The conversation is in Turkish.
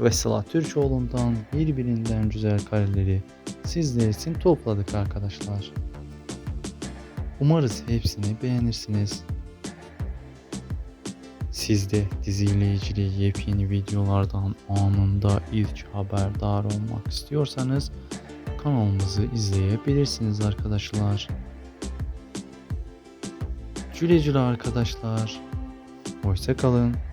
ve Sıla Türkoğlu'ndan birbirinden güzel kareleri sizler için topladık arkadaşlar. Umarız hepsini beğenirsiniz. Siz de diziyle ilgili yepyeni videolardan anında ilk haberdar olmak istiyorsanız kanalımızı izleyebilirsiniz arkadaşlar. Güle arkadaşlar. Hoşça kalın.